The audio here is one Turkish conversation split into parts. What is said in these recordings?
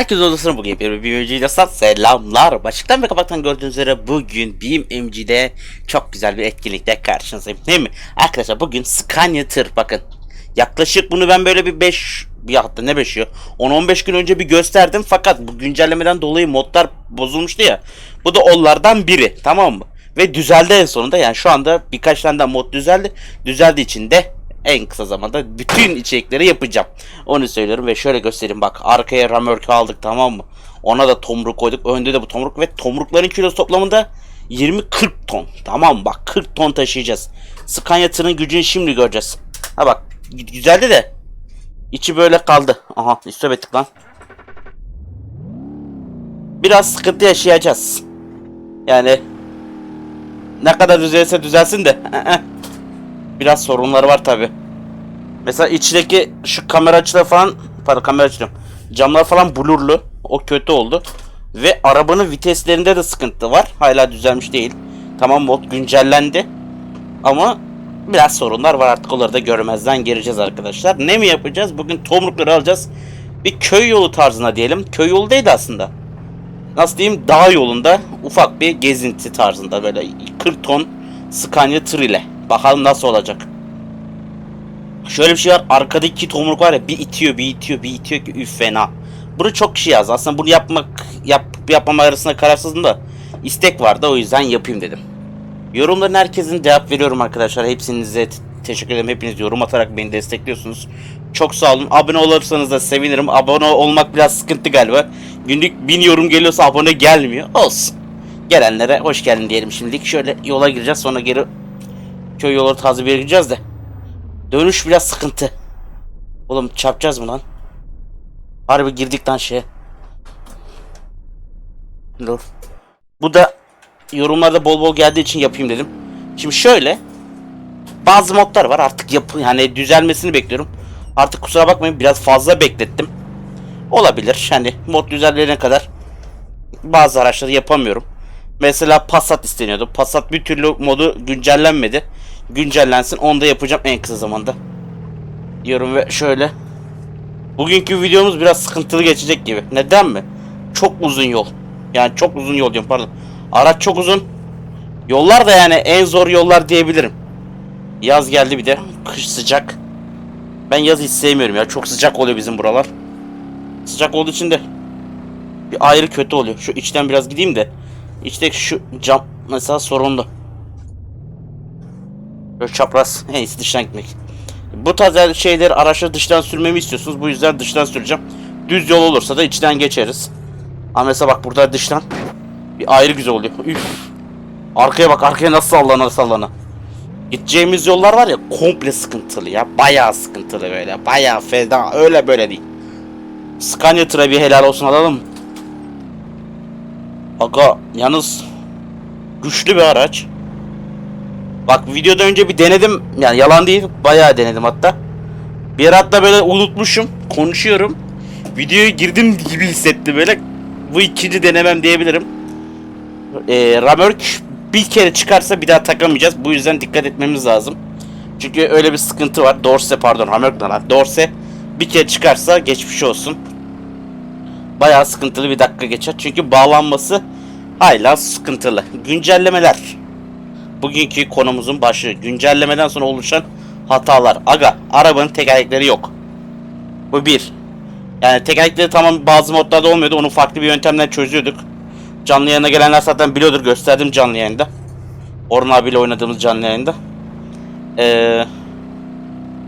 Herkese odasına bugün bir BMG'de sat selamlar. Başlıktan ve kapaktan gördüğünüz üzere bugün BMG'de çok güzel bir etkinlikte karşınızdayım değil mi? Arkadaşlar bugün Scania tır bakın. Yaklaşık bunu ben böyle bir 5 bir hatta ne 5'i 10-15 gün önce bir gösterdim fakat bu güncellemeden dolayı modlar bozulmuştu ya. Bu da onlardan biri tamam mı? Ve düzeldi en sonunda yani şu anda birkaç tane daha mod düzeldi. Düzeldiği için de en kısa zamanda bütün içerikleri yapacağım. Onu söylüyorum ve şöyle göstereyim bak arkaya ramörkü aldık tamam mı? Ona da tomruk koyduk. Önde de bu tomruk ve tomrukların kilosu toplamında 20-40 ton. Tamam bak 40 ton taşıyacağız. Scania tırın gücünü şimdi göreceğiz. Ha bak gü- güzeldi de içi böyle kaldı. Aha üstüne bettik lan. Biraz sıkıntı yaşayacağız. Yani ne kadar düzelse düzelsin de. Biraz sorunları var tabi. Mesela içindeki şu kamera açıları falan pardon kamera açıları camlar falan blurlu. O kötü oldu. Ve arabanın viteslerinde de sıkıntı var. Hala düzelmiş değil. Tamam mod güncellendi. Ama biraz sorunlar var artık onları da görmezden geleceğiz arkadaşlar. Ne mi yapacağız? Bugün tomrukları alacağız. Bir köy yolu tarzına diyelim. Köy yolu değil aslında. Nasıl diyeyim? Dağ yolunda ufak bir gezinti tarzında böyle 40 ton Scania tır ile. Bakalım nasıl olacak. Şöyle bir şey var. Arkadaki tomruk var ya bir itiyor bir itiyor bir itiyor ki üf fena. Bunu çok kişi yazdı. Aslında bunu yapmak yap yapmama arasında kararsızdım da istek vardı o yüzden yapayım dedim. Yorumların herkesin cevap veriyorum arkadaşlar. Hepsinize te- teşekkür ederim. Hepiniz yorum atarak beni destekliyorsunuz. Çok sağ olun. Abone olursanız da sevinirim. Abone olmak biraz sıkıntı galiba. Günlük bin yorum geliyorsa abone gelmiyor. Olsun. Gelenlere hoş geldin diyelim şimdilik. Şöyle yola gireceğiz sonra geri köy yolu tarzı bir yere gireceğiz de. Dönüş biraz sıkıntı. Oğlum çarpacağız mı lan? Harbi girdik lan şeye. Dur. Bu da yorumlarda bol bol geldiği için yapayım dedim. Şimdi şöyle. Bazı modlar var artık yapı yani düzelmesini bekliyorum. Artık kusura bakmayın biraz fazla beklettim. Olabilir. Hani mod düzelene kadar bazı araçları yapamıyorum. Mesela Passat isteniyordu. Passat bir türlü modu güncellenmedi. Güncellensin. Onu da yapacağım en kısa zamanda. Diyorum ve şöyle. Bugünkü videomuz biraz sıkıntılı geçecek gibi. Neden mi? Çok uzun yol. Yani çok uzun yol diyorum pardon. Araç çok uzun. Yollar da yani en zor yollar diyebilirim. Yaz geldi bir de. Kış sıcak. Ben yaz hiç sevmiyorum ya. Çok sıcak oluyor bizim buralar. Sıcak olduğu için de bir ayrı kötü oluyor. Şu içten biraz gideyim de. İçteki şu cam mesela sorunlu. Böyle çapraz. Dıştan gitmek. Bu tarz şeyleri araçları dıştan sürmemi istiyorsunuz. Bu yüzden dıştan süreceğim. Düz yol olursa da içten geçeriz. Ama mesela bak burada dıştan bir ayrı güzel oluyor. Üf. Arkaya bak arkaya nasıl sallana sallana. Gideceğimiz yollar var ya komple sıkıntılı ya. Bayağı sıkıntılı böyle. Bayağı feda. Öyle böyle değil. Scania tıra bir helal olsun alalım? Aga yalnız güçlü bir araç. Bak videoda önce bir denedim. Yani yalan değil. Bayağı denedim hatta. Bir ara hatta böyle unutmuşum. Konuşuyorum. Videoya girdim gibi hissetti böyle. Bu ikinci denemem diyebilirim. Ee, Ramörk bir kere çıkarsa bir daha takamayacağız. Bu yüzden dikkat etmemiz lazım. Çünkü öyle bir sıkıntı var. Dorse pardon ne lan? Dorse bir kere çıkarsa geçmiş olsun. Bayağı sıkıntılı bir dakika geçer. Çünkü bağlanması hala sıkıntılı. Güncellemeler. Bugünkü konumuzun başı. Güncellemeden sonra oluşan hatalar. Aga arabanın tekerlekleri yok. Bu bir. Yani tekerlekleri tamam bazı modlarda olmuyordu. Onu farklı bir yöntemden çözüyorduk. Canlı yayına gelenler zaten biliyordur. Gösterdim canlı yayında. Orhan abiyle oynadığımız canlı yayında. Ee,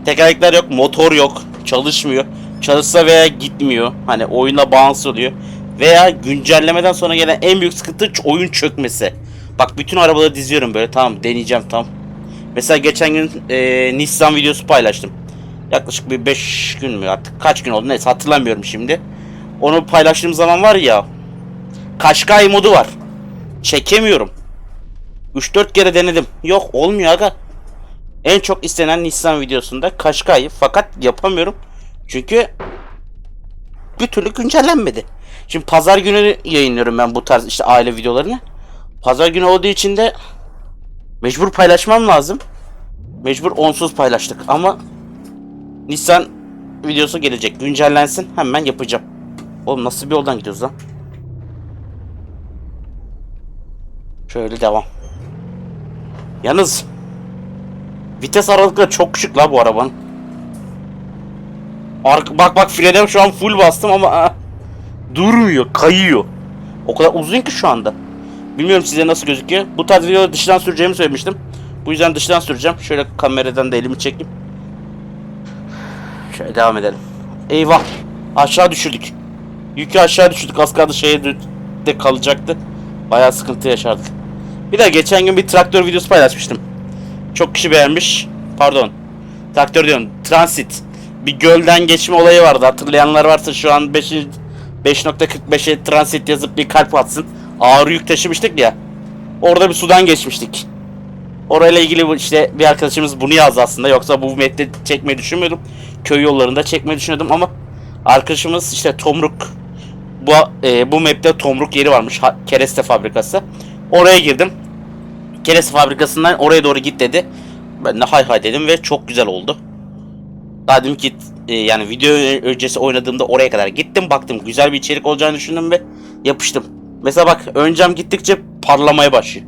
tekerlekler yok. Motor yok. Çalışmıyor. Çalışsa veya gitmiyor. Hani oyuna bağımsız oluyor. Veya güncellemeden sonra gelen en büyük sıkıntı oyun çökmesi. Bak bütün arabaları diziyorum böyle tamam deneyeceğim tam. Mesela geçen gün e, Nissan videosu paylaştım. Yaklaşık bir 5 gün mü artık kaç gün oldu neyse hatırlamıyorum şimdi. Onu paylaştığım zaman var ya Kaşkay modu var. Çekemiyorum. 3-4 kere denedim. Yok olmuyor aga. En çok istenen Nissan videosunda Kaşkay'ı fakat yapamıyorum. Çünkü bir türlü güncellenmedi. Şimdi pazar günü yayınlıyorum ben bu tarz işte aile videolarını. Pazar günü olduğu için de mecbur paylaşmam lazım. Mecbur onsuz paylaştık ama Nissan videosu gelecek. Güncellensin hemen yapacağım. Oğlum nasıl bir yoldan gidiyoruz lan? Şöyle devam. Yalnız vites aralıkları çok küçük la bu arabanın. Ark bak bak frene şu an full bastım ama aa, durmuyor, kayıyor. O kadar uzun ki şu anda. Bilmiyorum size nasıl gözüküyor. Bu tarz videoları dıştan süreceğimi söylemiştim. Bu yüzden dıştan süreceğim. Şöyle kameradan da elimi çekeyim. Şöyle devam edelim. Eyvah. Aşağı düşürdük. Yükü aşağı düşürdük. Az kaldı şeye kalacaktı. Bayağı sıkıntı yaşardık. Bir de geçen gün bir traktör videosu paylaşmıştım. Çok kişi beğenmiş. Pardon. Traktör diyorum. Transit. Bir gölden geçme olayı vardı. Hatırlayanlar varsa şu an 5. 5.45'e transit yazıp bir kalp atsın. Ağır yük taşımıştık ya. Orada bir sudan geçmiştik. Orayla ilgili işte bir arkadaşımız bunu yazdı aslında. Yoksa bu metni çekmeyi düşünmüyordum. Köy yollarında çekmeyi düşünüyordum ama arkadaşımız işte Tomruk bu e, bu map'te Tomruk yeri varmış. Ha- kereste fabrikası. Oraya girdim. Kereste fabrikasından oraya doğru git dedi. Ben de hay hay dedim ve çok güzel oldu. Daha dedim ki e, yani video öncesi oynadığımda oraya kadar gittim baktım güzel bir içerik olacağını düşündüm ve yapıştım. Mesela bak öncem gittikçe parlamaya başlıyor.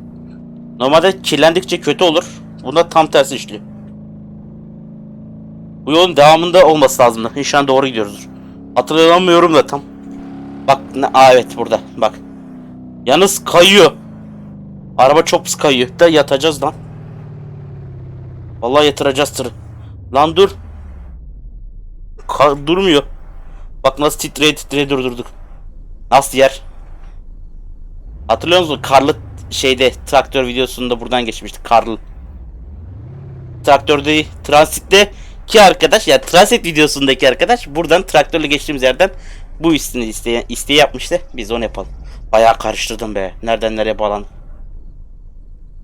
Normalde kirlendikçe kötü olur. Bunda tam tersi işliyor. Bu yolun devamında olması lazım. İnşallah doğru gidiyoruzdur. Hatırlamıyorum da tam. Bak ne Aa, evet burada bak. Yalnız kayıyor. Araba çok pis kayıyor. Da yatacağız lan. Vallahi yatıracağız tırı. Lan dur. Ka- durmuyor. Bak nasıl titreye titreye durdurduk. Nasıl yer? Hatırlıyor musun? Karlı şeyde traktör videosunda buradan geçmiştik. Karlı. Traktörde transitte ki arkadaş ya transit videosundaki arkadaş buradan traktörle geçtiğimiz yerden bu isteği isteği, isteği yapmıştı. Biz onu yapalım. Bayağı karıştırdım be. Nereden nereye bağlan?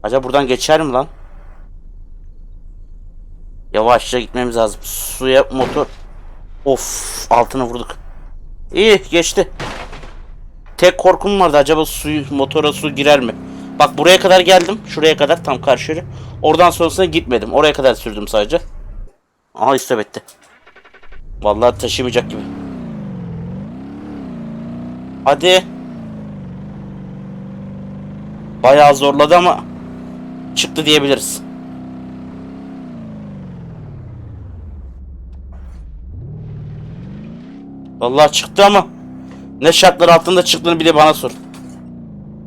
Acaba buradan geçer mi lan? Yavaşça gitmemiz lazım. Suya motor. Of altına vurduk. İyi geçti. Tek korkum vardı acaba suyu motora su girer mi? Bak buraya kadar geldim. Şuraya kadar tam karşı. Oradan sonrasına gitmedim. Oraya kadar sürdüm sadece. Aha istop etti. Vallahi taşımayacak gibi. Hadi. Bayağı zorladı ama çıktı diyebiliriz. Vallahi çıktı ama ne şartlar altında çıktığını bile bana sor.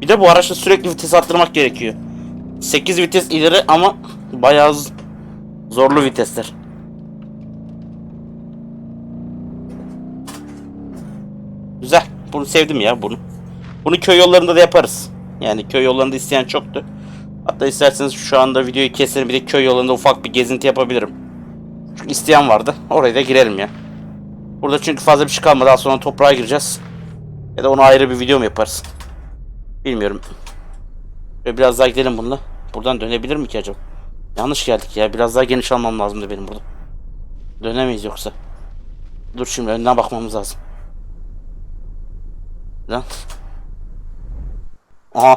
Bir de bu araçta sürekli vites arttırmak gerekiyor. 8 vites ileri ama bayağı zorlu vitesler. Güzel. Bunu sevdim ya bunu. Bunu köy yollarında da yaparız. Yani köy yollarında isteyen çoktu. Hatta isterseniz şu anda videoyu keserim bir de köy yollarında ufak bir gezinti yapabilirim. Çünkü isteyen vardı. Oraya da girelim ya. Burada çünkü fazla bir şey kalmadı. Daha sonra toprağa gireceğiz. Ya da onu ayrı bir video mu yaparız? Bilmiyorum. Ve biraz daha gidelim bununla. Buradan dönebilir mi ki acaba? Yanlış geldik ya. Biraz daha geniş almam lazımdı benim burada. Dönemeyiz yoksa. Dur şimdi önden bakmamız lazım. Lan. Aha.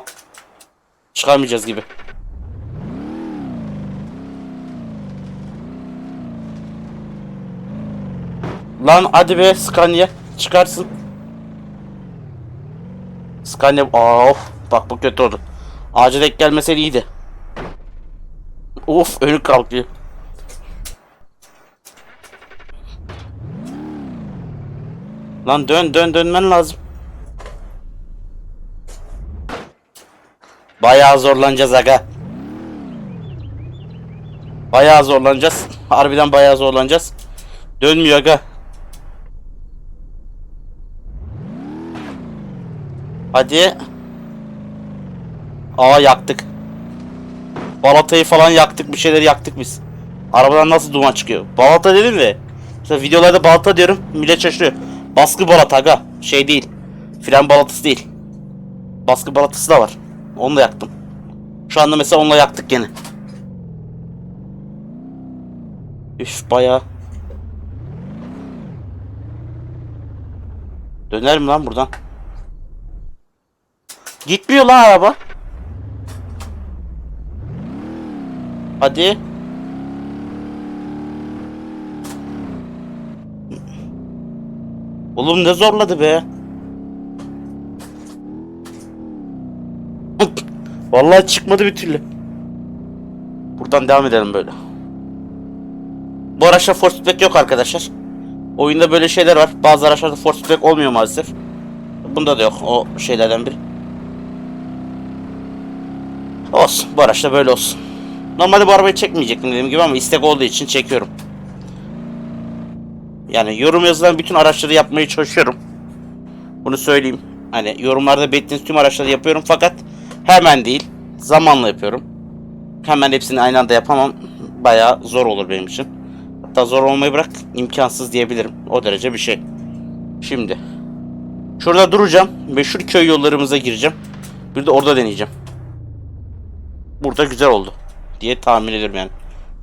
Çıkamayacağız gibi. Lan hadi be Scania çıkarsın. Scania of bak bu kötü oldu. Ağaca denk gelmeseydi iyiydi. Of önü kalkıyor. Lan dön dön dönmen lazım. Bayağı zorlanacağız aga. Bayağı zorlanacağız. Harbiden bayağı zorlanacağız. Dönmüyor aga. Hadi. Aa yaktık. Balatayı falan yaktık. Bir şeyleri yaktık biz. Arabadan nasıl duman çıkıyor? Balata dedim mi? Mesela videolarda balata diyorum. Millet şaşırıyor. Baskı balata aga. Şey değil. Fren balatası değil. Baskı balatası da var. Onu da yaktım. Şu anda mesela onunla yaktık gene. Üf bayağı. Döner mi lan buradan? Gitmiyor la araba. Hadi. Oğlum ne zorladı be. Vallahi çıkmadı bir türlü. Buradan devam edelim böyle. Bu araçta force feedback yok arkadaşlar. Oyunda böyle şeyler var. Bazı araçlarda force feedback olmuyor maalesef. Bunda da yok o şeylerden biri. Olsun. Bu araçta böyle olsun. Normalde bu arabayı çekmeyecektim dediğim gibi ama istek olduğu için çekiyorum. Yani yorum yazılan bütün araçları yapmaya çalışıyorum. Bunu söyleyeyim. Hani yorumlarda belirttiğiniz tüm araçları yapıyorum fakat hemen değil. Zamanla yapıyorum. Hemen hepsini aynı anda yapamam. Bayağı zor olur benim için. Hatta zor olmayı bırak imkansız diyebilirim. O derece bir şey. Şimdi. Şurada duracağım. Meşhur köy yollarımıza gireceğim. Bir de orada deneyeceğim. Burada güzel oldu. Diye tahmin ediyorum yani.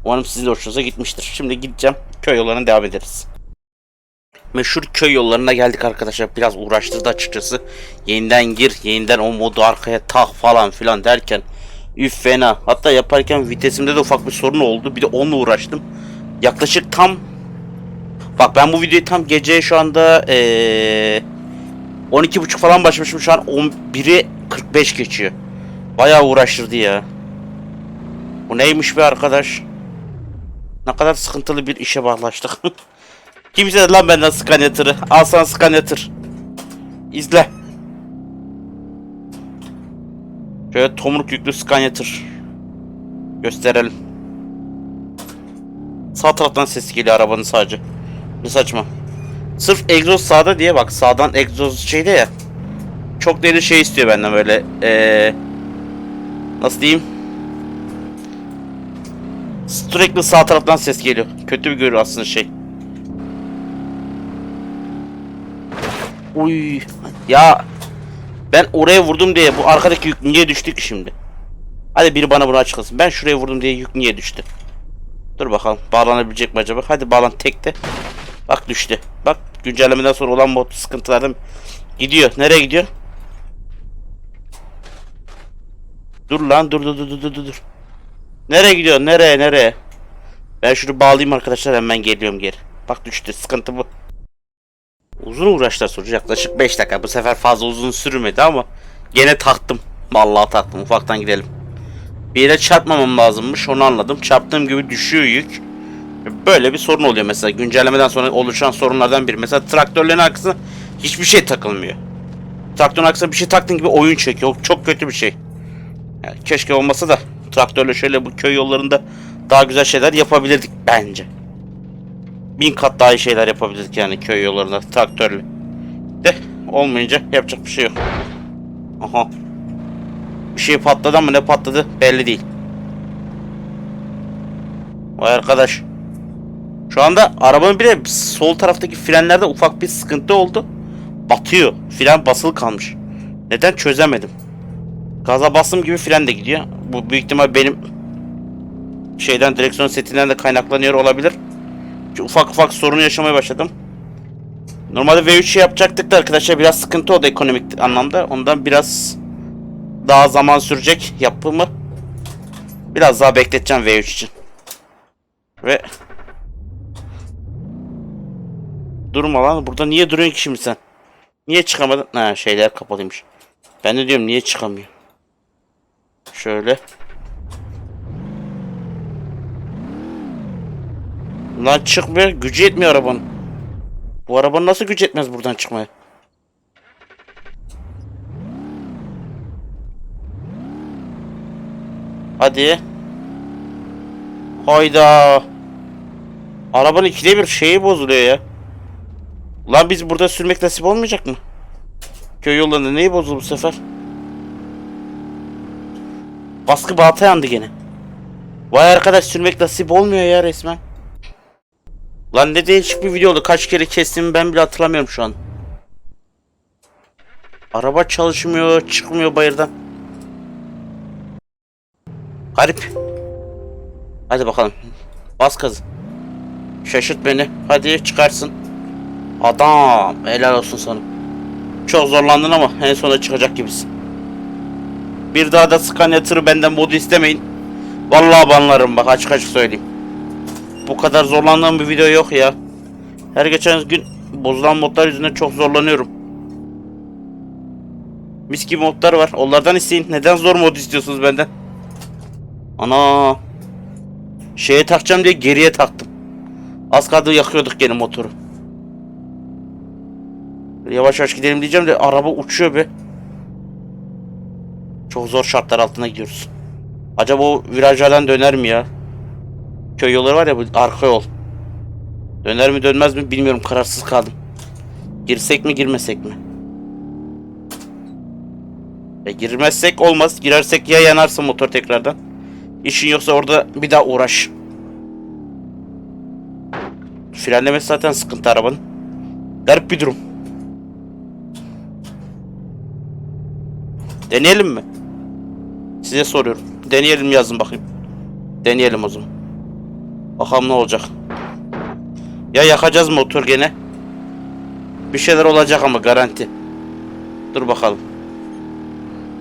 Umarım sizin de hoşunuza gitmiştir. Şimdi gideceğim. Köy yollarına devam ederiz. Meşhur köy yollarına geldik arkadaşlar. Biraz uğraştırdı açıkçası. Yeniden gir, yeniden o modu arkaya tak falan filan derken üf fena. Hatta yaparken vitesimde de ufak bir sorun oldu. Bir de onunla uğraştım. Yaklaşık tam Bak ben bu videoyu tam gece şu anda ee, 12.30 falan başlamışım. Şu an 11'i 45 geçiyor. Bayağı uğraştırdı ya. Bu neymiş be arkadaş? Ne kadar sıkıntılı bir işe bağlaştık. Kimse de lan benden Scaniator'ı. Al sana Scaniator. İzle. Şöyle tomruk yüklü Scaniator. Gösterelim. Sağ taraftan ses geliyor arabanın sadece. Ne saçma. Sırf egzoz sağda diye bak sağdan egzoz şeyde ya. Çok deli şey istiyor benden böyle. Ee, nasıl diyeyim? Sürekli sağ taraftan ses geliyor. Kötü bir görü aslında şey. Uy. Ya ben oraya vurdum diye bu arkadaki yük niye düştü ki şimdi? Hadi biri bana bunu açıklasın. Ben şuraya vurdum diye yük niye düştü? Dur bakalım bağlanabilecek mi acaba? Hadi bağlan tekte. Bak düştü. Bak güncellemeden sonra olan mod sıkıntılardan gidiyor. Nereye gidiyor? Dur lan dur dur dur dur dur dur. Nereye gidiyor? Nereye nereye? Ben şunu bağlayayım arkadaşlar hemen geliyorum geri. Bak düştü. Sıkıntı bu. Uzun uğraşlar sonucu yaklaşık 5 dakika. Bu sefer fazla uzun sürmedi ama gene taktım. Vallahi taktım. Ufaktan gidelim. Bir yere çarpmamam lazımmış. Onu anladım. Çarptığım gibi düşüyor yük. Böyle bir sorun oluyor mesela. Güncellemeden sonra oluşan sorunlardan biri. Mesela traktörlerin arkasına hiçbir şey takılmıyor. Traktörün arkasına bir şey taktığın gibi oyun çekiyor. Çok kötü bir şey. Yani keşke olmasa da traktörle şöyle bu köy yollarında daha güzel şeyler yapabilirdik bence. Bin kat daha iyi şeyler yapabilirdik yani köy yollarında traktörle. De olmayınca yapacak bir şey yok. Aha. Bir şey patladı ama ne patladı belli değil. Vay arkadaş. Şu anda arabanın bir de sol taraftaki frenlerde ufak bir sıkıntı oldu. Batıyor. Fren basılı kalmış. Neden çözemedim. Gaza bastığım gibi fren de gidiyor. Bu büyük ihtimal benim şeyden direksiyon setinden de kaynaklanıyor olabilir. Çünkü ufak ufak sorun yaşamaya başladım. Normalde V3 yapacaktık da arkadaşlar biraz sıkıntı oldu ekonomik anlamda. Ondan biraz daha zaman sürecek yapımı. Biraz daha bekleteceğim V3 için. Ve Durma lan. Burada niye duruyorsun ki şimdi sen? Niye çıkamadın? Ha şeyler kapalıymış. Ben de diyorum niye çıkamıyor? Şöyle. Lan çıkmıyor. Gücü yetmiyor arabanın. Bu arabanın nasıl gücü yetmez buradan çıkmaya? Hadi. Hayda. Arabanın ikide bir şeyi bozuluyor ya. Lan biz burada sürmek nasip olmayacak mı? Köy yollarında neyi bozuldu bu sefer? Baskı balta yandı gene. Vay arkadaş sürmek nasip olmuyor ya resmen. Lan ne değişik bir video oldu. Kaç kere kestiğimi ben bile hatırlamıyorum şu an. Araba çalışmıyor, çıkmıyor bayırdan. Garip. Hadi bakalım. Bas kazı. Şaşırt beni. Hadi çıkarsın. Adam. Helal olsun sana. Çok zorlandın ama en sonunda çıkacak gibisin. Bir daha da Scania tırı benden modu istemeyin. Vallahi banlarım bak açık açık söyleyeyim. Bu kadar zorlandığım bir video yok ya. Her geçen gün bozulan modlar yüzünden çok zorlanıyorum. Mis gibi modlar var. Onlardan isteyin. Neden zor mod istiyorsunuz benden? Ana. Şeye takacağım diye geriye taktım. Az kaldı yakıyorduk gene motoru. Yavaş yavaş gidelim diyeceğim de araba uçuyor be. Çok zor şartlar altına gidiyoruz. Acaba o virajlardan döner mi ya? Köy yolları var ya bu arka yol. Döner mi dönmez mi bilmiyorum kararsız kaldım. Girsek mi girmesek mi? E girmezsek olmaz. Girersek ya yanarsa motor tekrardan. İşin yoksa orada bir daha uğraş. Frenlemesi zaten sıkıntı arabanın. Garip bir durum. Deneyelim mi? Size soruyorum. Deneyelim yazın bakayım. Deneyelim o zaman. Bakalım ne olacak. Ya yakacağız motor gene. Bir şeyler olacak ama garanti. Dur bakalım.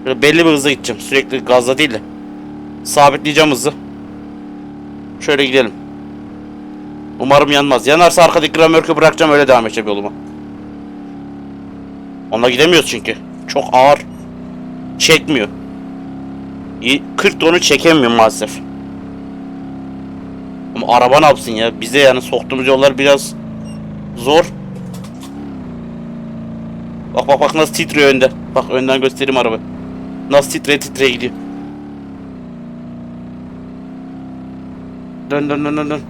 Böyle belli bir hızla gideceğim. Sürekli gazla değil de. Sabitleyeceğim hızı. Şöyle gidelim. Umarım yanmaz. Yanarsa arkadaki ramörkü bırakacağım öyle devam edeceğim yoluma. Onunla gidemiyoruz çünkü. Çok ağır. Çekmiyor. İyi, 40 tonu çekemiyor maalesef. Ama araba ne yapsın ya? Bize yani soktuğumuz yollar biraz zor. Bak bak bak nasıl titriyor önde. Bak önden göstereyim araba. Nasıl titreye titreye gidiyor. Dön dön dön dön dön.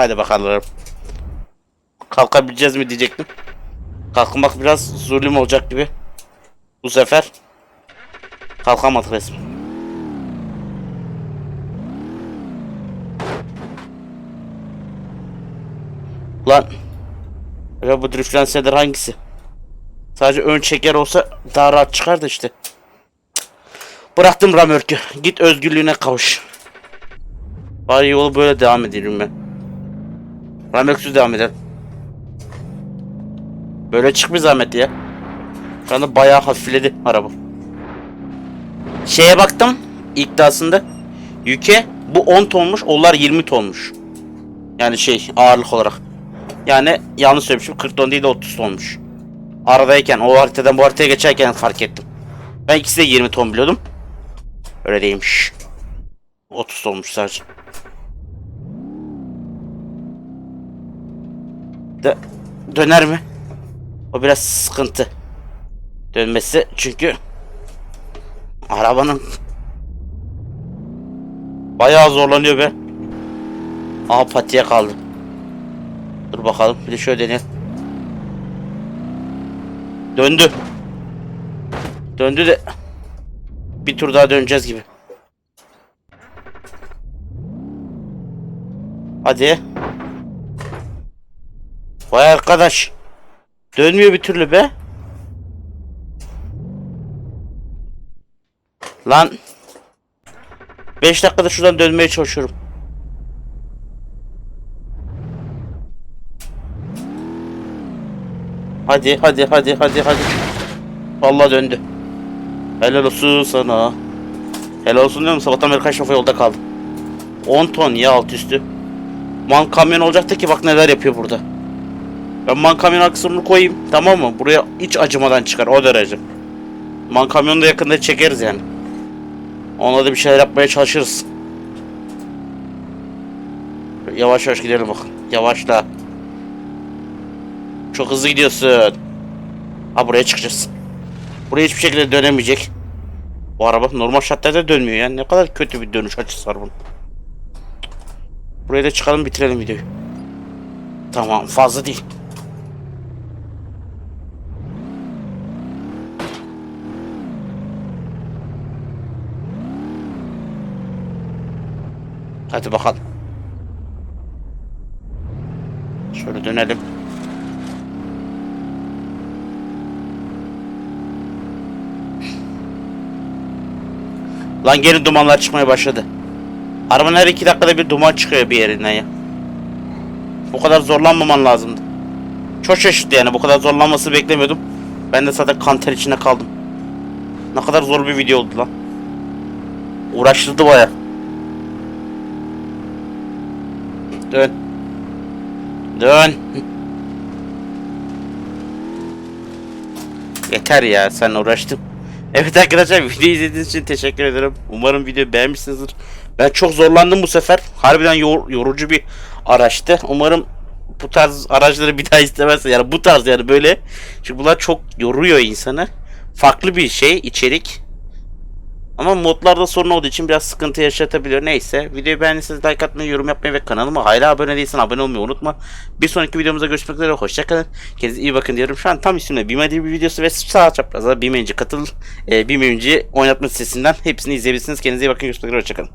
Haydi bakalım. Kalkabileceğiz mi diyecektim. Kalkmak biraz zulüm olacak gibi. Bu sefer kalkamadık resmen. Lan ya bu driftlenseler hangisi? Sadece ön çeker olsa daha rahat çıkardı işte. Bıraktım ramörkü. Git özgürlüğüne kavuş. Bari yolu böyle devam edelim ben. Ramörksüz devam edelim. Böyle çık bir zahmet ya. Şu anda bayağı hafifledi araba. Şeye baktım iddiasında. Yüke bu 10 tonmuş, onlar 20 tonmuş. Yani şey ağırlık olarak. Yani yanlış söylemişim 40 ton değil de 30 tonmuş. Aradayken o haritadan bu haritaya geçerken fark ettim. Ben ikisi de 20 ton biliyordum. Öyle değilmiş. 30 tonmuş sadece. De döner mi? O biraz sıkıntı. Dönmesi çünkü arabanın bayağı zorlanıyor be. Aa patiye kaldı. Dur bakalım bir de şöyle deneyelim. Döndü. Döndü de bir tur daha döneceğiz gibi. Hadi. Vay arkadaş. Dönmüyor bir türlü be. Lan. 5 dakikada şuradan dönmeye çalışıyorum. Hadi hadi hadi hadi hadi. Vallahi döndü. Helal olsun sana. Helal olsun diyorum sabahtan beri kaç defa yolda kaldım. 10 ton ya alt üstü. Man kamyon olacaktı ki bak neler yapıyor burada. Ben man kamyon aksamını koyayım tamam mı? Buraya hiç acımadan çıkar o derece. Man kamyonu da yakında çekeriz yani. Ona da bir şeyler yapmaya çalışırız. Yavaş yavaş gidelim bak. Yavaşla. Çok hızlı gidiyorsun. Ha buraya çıkacağız. Buraya hiçbir şekilde dönemeyecek. Bu araba normal şartlarda dönmüyor yani. Ne kadar kötü bir dönüş açısı var bunun. Buraya da çıkalım bitirelim videoyu. Tamam fazla değil. Hadi bakalım. Şöyle dönelim. Lan geri dumanlar çıkmaya başladı. Arabanın her iki dakikada bir duman çıkıyor bir yerinden ya. Bu kadar zorlanmaman lazımdı. Çok şaşırttı yani bu kadar zorlanması beklemiyordum. Ben de zaten kanter içinde kaldım. Ne kadar zor bir video oldu lan. Uğraştırdı baya. Dön. Dön. Yeter ya sen uğraştın. Evet arkadaşlar videoyu izlediğiniz için teşekkür ederim. Umarım videoyu beğenmişsinizdir. Ben çok zorlandım bu sefer. Harbiden yor- yorucu bir araçtı. Umarım bu tarz araçları bir daha istemezsin. Yani bu tarz yani böyle. Çünkü bunlar çok yoruyor insanı. Farklı bir şey içerik. Ama modlarda sorun olduğu için biraz sıkıntı yaşatabiliyor. Neyse. Videoyu beğendiyseniz like atmayı, yorum yapmayı ve kanalıma hala abone değilsen abone olmayı unutma. Bir sonraki videomuzda görüşmek üzere. Hoşçakalın. Kendinize iyi bakın diyorum. Şu an tam üstümde Bime diye bir videosu ve sağ çaprazda Bime katıl. E, Bime oynatma sitesinden hepsini izleyebilirsiniz. Kendinize iyi bakın. Görüşmek üzere. Hoşçakalın.